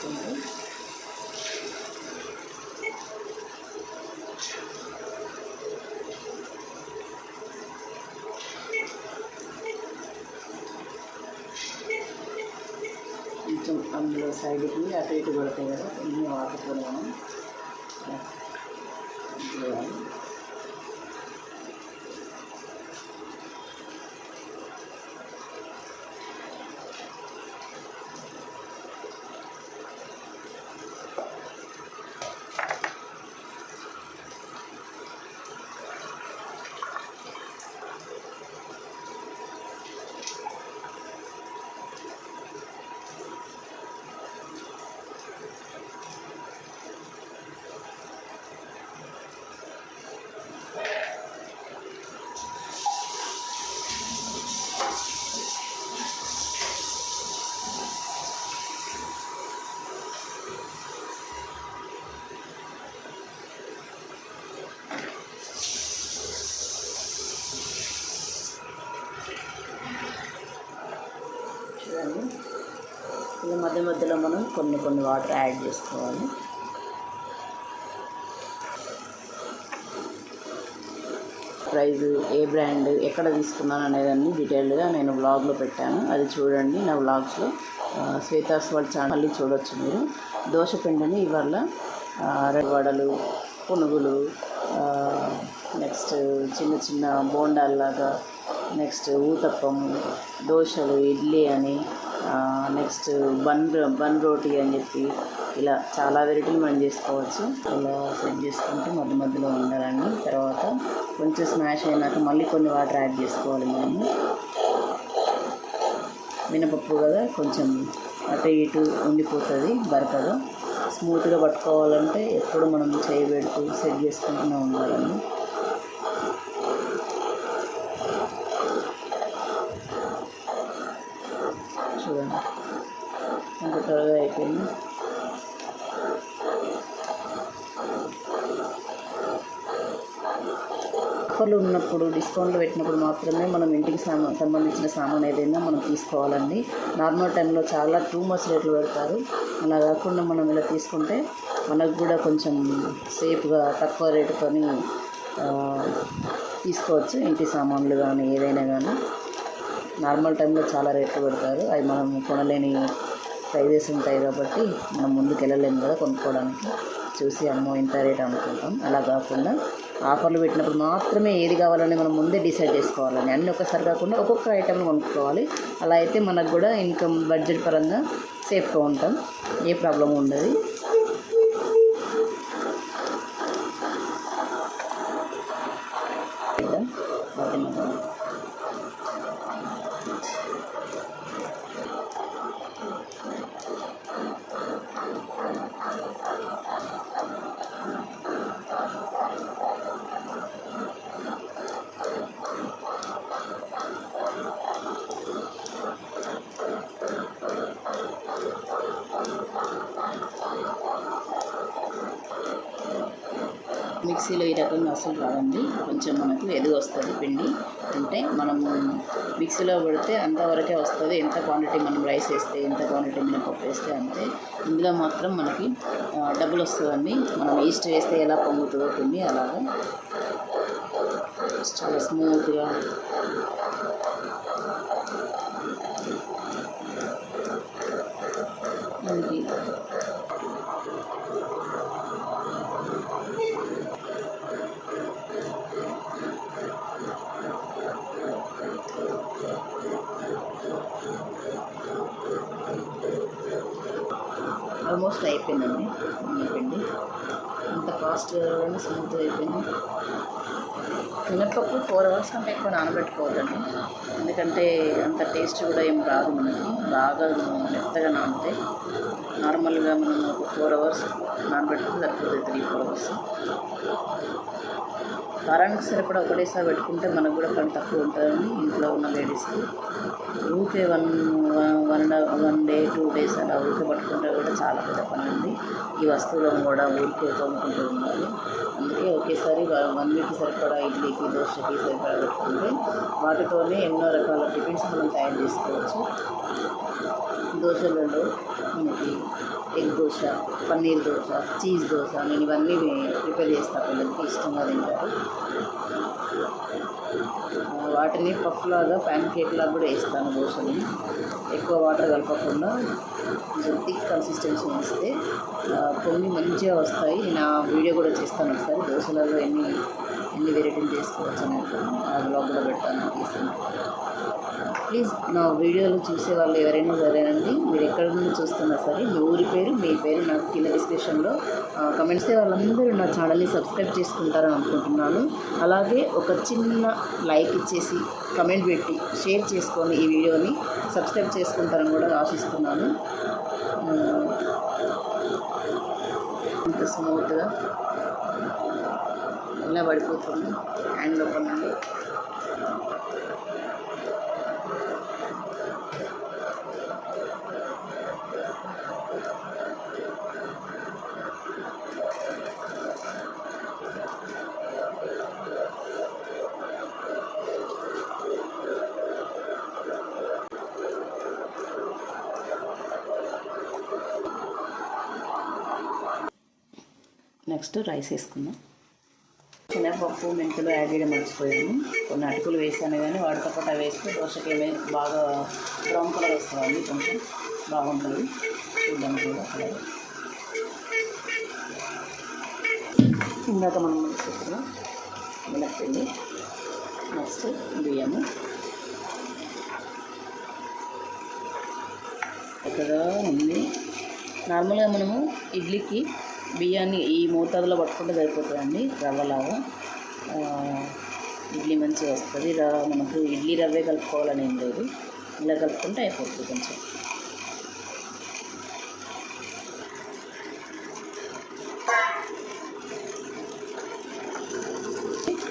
ఇలా కొంచెం అందులో సైడ్కి అటు ఇటు పడతాయి కదా ఇన్ని వాటర్ మనం ఇలా వేయాలి. చూడండి ఇలా మధ్య మధ్యలో మనం కొన్ని కొన్ని వాటర్ యాడ్ చేసుకోవాలి. ప్రైజ్ ఏ బ్రాండ్ ఎక్కడ తీసుకున్నాను అనేదాన్ని డీటెయిల్డ్గా నేను వ్లాగ్లో పెట్టాను. అది చూడండి నా బ్లాగ్స్లో శ్వేతాస్ వాళ్ళ ఛానల్ మళ్ళీ చూడొచ్చు మీరు. దోశ పిండిని ఇవాళ ఆ, వడలు పునుగులు నెక్స్ట్ చిన్న చిన్న బోండాల్లాగా నెక్స్ట్ ఊతప్పం దోశలు ఇడ్లీ అని నెక్స్ట్ బన్ బన్ రోటీ అని చెప్పి ఇలా చాలా వెరైటీలు మనం చేసుకోవచ్చు. ఇలా సెట్ చేసుకుంటే మధ్య మధ్యలో ఉండాలండి. తర్వాత కొంచెం స్మాష్ అయినాక మళ్ళీ కొన్ని వాటర్ యాడ్ చేసుకోవాలి మనము మినపప్పు కదా కొంచెం అటు ఇటు ఉండిపోతుంది బరకగా స్మూత్గా పట్టుకోవాలంటే ఎప్పుడు మనం చేయి పెడుతూ సెట్ చేసుకుంటూనే ఉండాలండి చూడండి ఎంత త్వరగా అయిపోయింది ఇప్పుడు డిస్కౌంట్లు పెట్టినప్పుడు మాత్రమే మనం ఇంటికి సామా సంబంధించిన సామాన్ ఏదైనా మనం తీసుకోవాలండి. నార్మల్ టైంలో చాలా టూ మచ్ రేట్లు పెడతారు. అలా కాకుండా మనం ఇలా తీసుకుంటే మనకు కూడా కొంచెం సేఫ్గా తక్కువ రేటుతోని తీసుకోవచ్చు ఇంటి సామాన్లు కానీ ఏదైనా కానీ నార్మల్ టైంలో చాలా రేట్లు పెడతారు. అవి మనం కొనలేని ప్రైజెస్ ఉంటాయి కాబట్టి మనం ముందుకు వెళ్ళలేము కదా కొనుక్కోవడానికి. చూసి అమ్మో ఇంత రేట్ అనుకుంటాం. అలా కాకుండా ఆఫర్లు పెట్టినప్పుడు మాత్రమే ఏది కావాలని మనం ముందే డిసైడ్ చేసుకోవాలని అన్నీ ఒకసారి కాకుండా ఒక్కొక్క ఐటెంను కొనుక్కోవాలి. అలా అయితే మనకు కూడా ఇన్కమ్ బడ్జెట్ పరంగా సేఫ్గా ఉంటాం. ఏ ప్రాబ్లం ఉండదు. వాటి మిక్సీలో ఈ రకంగా అసలు రాదండి. కొంచెం మనకు ఎదుగు వస్తుంది పిండి. అంటే మనము మిక్సీలో పడితే అంతవరకే వస్తుంది. ఎంత క్వాంటిటీ మనం రైస్ వేస్తే ఎంత క్వాంటిటీ మినపప్పు వేస్తే అంతే. ఇందులో మాత్రం మనకి డబ్బులు వస్తుందండి. మనం ఈస్ట్ వేస్తే ఎలా పొంగుతుందో పిండి అలాగా. చాలా స్మూత్గా ఆల్మోస్ట్ అయిపోయిందండి. ఈ పిండి అంత ఫాస్ట్గా స్మూత్ అయిపోయింది. మినపప్పు ఫోర్ అవర్స్ కంటే ఎక్కువ నానబెట్టుకోవద్దండి. ఎందుకంటే అంత టేస్ట్ కూడా ఏం రాదు మనకి. బాగా మెత్తగా నానితే నార్మల్గా మనం ఒక ఫోర్ అవర్స్ నానబెట్టుకుని సరిపోతుంది త్రీ ఫోర్ అవర్స్ వారానికి సరిపడా ఒకటేసారి పెట్టుకుంటే మనకు కూడా పని తక్కువ ఉంటుందని ఇంట్లో ఉన్న లేడీస్కి okay one one one day two days అలా ఊరికే పట్టుకుంటే కూడా చాలా పెద్ద పని ఉంది. ఈ వస్తువులను కూడా ఊరికే తోముకుంటూ ఉండాలి. అందుకే ఒకేసారి వన్ వీక్ సరిపడా ఇడ్లీకి దోశకి సరిపడా పెట్టుకుంటే వాటితోనే ఎన్నో రకాల టిఫిన్స్ మనం తయారు చేసుకోవచ్చు. దోశలలో మనకి ఎగ్ దోశ పన్నీర్ దోశ చీజ్ దోశ నేను ఇవన్నీ ప్రిపేర్ చేస్తాను పిల్లలకి ఇష్టంగా తింటాను వాటిని పఫ్ లాగా ప్యాన్ కేక్ లాగా కూడా వేస్తాను దోశని. ఎక్కువ వాటర్ కలపకుండా కొంచెం థిక్ కన్సిస్టెన్సీ ఇస్తే కొన్ని పొంగి మంచిగా వస్తాయి. నేను ఆ వీడియో కూడా చేస్తాను ఒకసారి. దోశలలో ఎన్ని ఎన్ని వెరైటీలు చేసుకోవచ్చు అని బ్లాగ్ కూడా పెడతాను ప్లీజ్ నా వీడియోలు చూసే వాళ్ళు ఎవరైనా సరేనండి. మీరు ఎక్కడ నుండి చూస్తున్నా సరే మీ ఊరి పేరు మీ పేరు నాకు కింద డిస్క్రిప్షన్లో కమెంట్స్ వాళ్ళందరూ నా ఛానల్ని సబ్స్క్రైబ్ చేసుకుంటారని అనుకుంటున్నాను. అలాగే ఒక చిన్న లైక్ ఇచ్చేసి కమెంట్ పెట్టి షేర్ చేసుకొని ఈ వీడియోని సబ్స్క్రైబ్ చేసుకుంటారని కూడా ఆశిస్తున్నాను. ఇంత స్మూత్గా ఇలా పడిపోతుంది హ్యాండ్ లోపల నుండి. నెక్స్ట్ రైస్ వేసుకుందాం. శనగపప్పు మెంతులు యాడ్ చేయడం మర్చిపోయాను. కొన్ని అటుకులు వేసాను కానీ వాటితో పాటు అవి వేస్తే దోశకి ఏమే బాగా బ్రౌన్ కలర్ వస్తుంది కొంచెం. బాగుంటుంది. చూడడానికి కూడా కలర్. ఇందాక మనం వేసుకున్న మినప్పిండి నెక్స్ట్ బియ్యము. చక్కగా ఉంది. నార్మల్గా మనము ఇడ్లీకి బియ్యాన్ని ఈ మోతాదులో పట్టుకుంటే సరిపోతుందండి రవ్వలాగా. ఇడ్లీ మంచిగా వస్తుంది. రా మనకు ఇడ్లీ రవ్వే కలుపుకోవాలని ఏం లేదు. ఇలా కలుపుకుంటే అయిపోతుంది కొంచెం.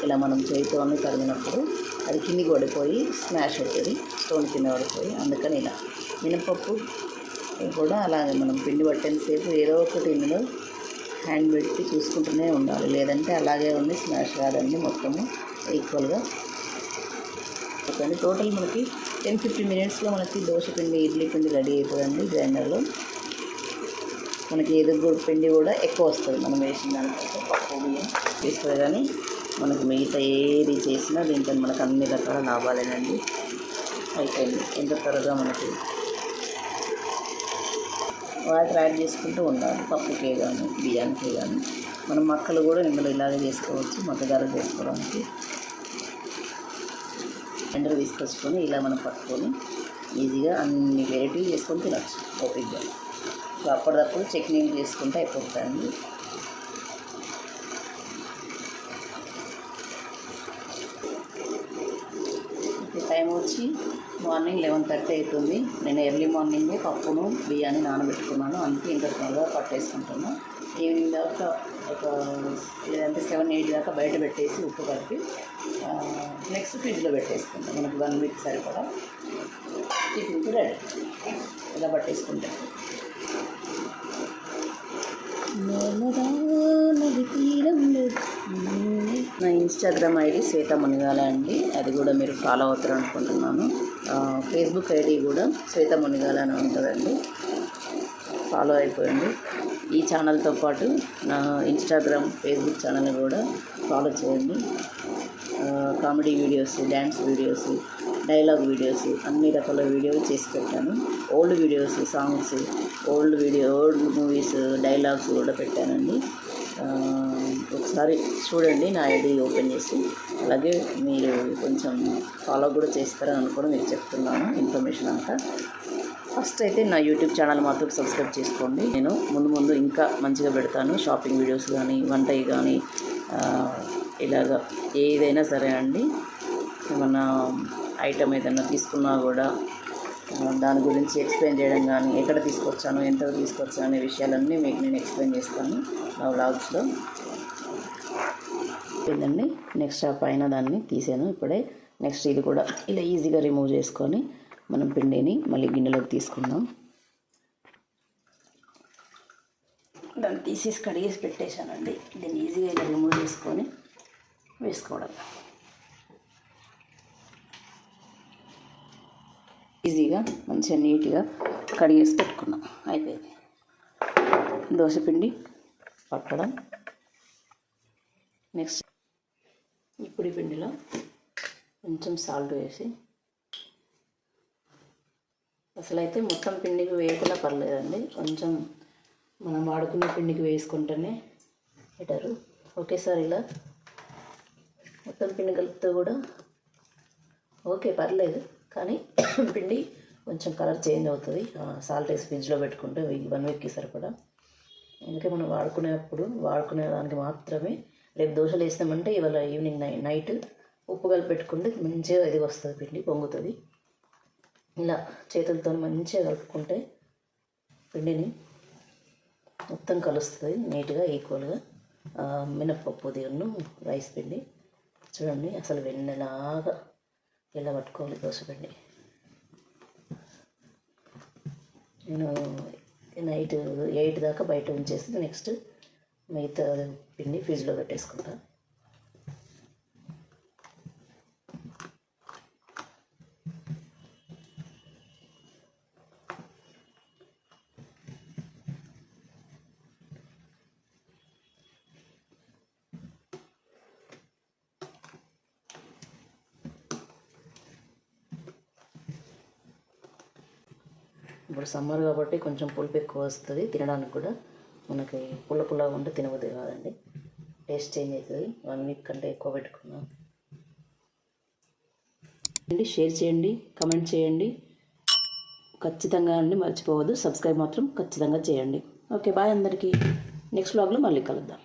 ఇలా మనం చేతితో తరిగినప్పుడు అది కిందికి పడిపోయి స్మాష్ అవుతుంది. స్టోన్ కింద పడిపోయి అందుకని ఇలా మినపప్పు కూడా అలాగే మనం పిండి పట్టేంతసేపు ఏదో ఒకటి ఇందులో హ్యాండ్ పెట్టి చూసుకుంటూనే ఉండాలి. లేదంటే అలాగే ఉంది స్మాష్ కాదండి మొత్తము ఈక్వల్గా ఓకే టోటల్ మనకి టెన్ ఫిఫ్టీన్ మినిట్స్లో మనకి దోశ పిండి ఇడ్లీ పిండి రెడీ అయిపోయింది గ్రైండర్లో. మనకి ఎదుగు పిండి కూడా ఎక్కువ వస్తుంది. మనం వేసిన దానికంటే పప్పు బియ్యం వేస్తుంది కానీ మనకి మిగతా ఏది చేసినా దీంట్లో మనకు అన్ని రకాల లాభాలేనండి. అయిపోయింది. ఎంత త్వరగా మనకి వాటర్ యాడ్ చేసుకుంటూ ఉండాలి. పప్పుకే కానీ బియ్యానికే కానీ మనం మక్కలు కూడా ఇందులో ఇలాగే చేసుకోవచ్చు మక్కగారు చేసుకోవడానికి. ఎండలు తీసుకొచ్చుకొని ఇలా మనం పట్టుకొని ఈజీగా అన్ని వెరైటీ చేసుకొని తినచ్చు. ఓపిక్గా అప్పటిదప్పుడు చట్నీలు చేసుకుంటే అయిపోతుందండి టైం వచ్చి మార్నింగ్ లెవెన్ థర్టీ అవుతుంది. నేను ఎర్లీ మార్నింగే పప్పును బియ్యాన్ని నానబెట్టుకున్నాను. అందుకే ఇంకా త్వరగా పట్టేసుకుంటున్నాను ఈవినింగ్ దాకా ఒక లేదంటే సెవెన్ ఎయిట్ దాకా బయట పెట్టేసి ఉప్పు కలిపి నెక్స్ట్ ఫ్రిడ్జ్లో పెట్టేసుకుంటాం. మనకు వన్ వీక్ సరిపడా. టిఫిన్కి రెడీ. ఇలా పట్టేసుకుంటాం. నది తీరంలో నా ఇన్స్టాగ్రామ్ ఐడి శ్వేత మునిగాల అండి. అది కూడా మీరు ఫాలో అవుతారు అనుకుంటున్నాను ఫేస్బుక్ ఐడి కూడా శ్వేత మునిగాల అని ఉంటుందండి. ఫాలో అయిపోయింది. ఈ ఛానల్తో పాటు నా ఇన్స్టాగ్రామ్ ఫేస్బుక్ ఛానల్ కూడా ఫాలో చేయండి. Comedy videos dance videos dialogue videos అన్ని రకాల వీడియోలు చేసి పెట్టాను. Old videos songs old video old movies dialogues కూడా పెట్టానండి. ఒకసారి చూడండి నా ఐడి ఓపెన్ చేసి. అలాగే మీరు కొంచెం ఫాలో కూడా చేస్తారని అనుకోవడం మీకు చెప్తున్నాను ఇన్ఫర్మేషన్ అంతా. ఫస్ట్ అయితే నా యూట్యూబ్ ఛానల్ మాత్రం సబ్స్క్రైబ్ చేసుకోండి. నేను ముందు ముందు ఇంకా మంచిగా పెడతాను షాపింగ్ వీడియోస్ కానీ వంటవి కానీ ఇలాగ ఏదైనా సరే అండి. ఏమన్నా ఐటమ్ ఏదైనా తీసుకున్నా కూడా దాని గురించి ఎక్స్ప్లెయిన్ చేయడం కానీ ఎక్కడ తీసుకొచ్చాను ఎంత తీసుకొచ్చాను అనే విషయాలన్నీ మీకు నేను ఎక్స్ప్లెయిన్ చేస్తాను నా వ్లాగ్స్లో ఏంటండి నెక్స్ట్ ఆ పైన దాన్ని తీసాను ఇప్పుడే. నెక్స్ట్ ఇది కూడా ఇలా ఈజీగా రిమూవ్ చేసుకొని మనం పిండిని మళ్ళీ గిన్నెలోకి తీసుకుందాం. దాన్ని తీసేసి కడిగేసి పెట్టేశానండి. దీన్ని ఈజీగా ఇలా రిమూవ్ చేసుకొని వేసుకోవడం. ఈజీగా మంచిగా నీట్గా కడిగేసి పెట్టుకున్నాం. అయిపోయింది. దోశపిండి పట్టడం నెక్స్ట్ ఇప్పుడు పిండిలో కొంచెం సాల్ట్ వేసి అసలు అయితే మొత్తం పిండికి వేయకుండా పర్లేదండి. కొంచెం మనం వాడుకున్న పిండికి వేసుకుంటేనే బెటరు. ఒకేసారి ఇలా మొత్తం పిండి కలిపితే కూడా ఓకే పర్లేదు. కానీ పిండి కొంచెం కలర్ చేంజ్ అవుతుంది. సాల్ట్ వేసి ఫ్రిడ్జ్లో పెట్టుకుంటే వన్ వీక్కి సరిపడా. అందుకే మనం వాడుకునేప్పుడు వాడుకునే దానికి మాత్రమే రేపు దోశలు వేసినామంటే ఇవాళ ఈవినింగ్ నై నైట్ ఉప్పు కలిపి పెట్టుకుంటే మంచిగా ఇది వస్తుంది పిండి పొంగుతుంది. ఇలా చేతులతో మంచిగా కలుపుకుంటే పిండిని మొత్తం కలుస్తుంది నీట్గా ఈక్వల్గా మినప్పప్పు దేవును రైస్ పిండి. చూడండి అసలు వెన్నెలాగా ఇలా పట్టుకోవాలి దోశ పిండి నేను నైట్ ఎయిట్ దాకా బయట ఉంచేసి నెక్స్ట్ మిగతా పిండి ఫ్రిడ్జ్లో పెట్టేసుకుంటాను ఇప్పుడు సమ్మర్ కాబట్టి కొంచెం పులుపు ఎక్కువ వస్తుంది తినడానికి కూడా. మనకి పుల్ల పుల్లగా ఉంటే తినబుద్ది కాదండి. టేస్ట్ చేంజ్ అవుతుంది వన్ వీక్ కంటే ఎక్కువ పెట్టుకున్నాం. అండి షేర్ చేయండి కమెంట్ చేయండి. ఖచ్చితంగా అండి మర్చిపోవద్దు. సబ్స్క్రైబ్ మాత్రం ఖచ్చితంగా చేయండి. ఓకే బాయ్ అందరికీ. నెక్స్ట్ బ్లాగ్లో మళ్ళీ కలుద్దాం.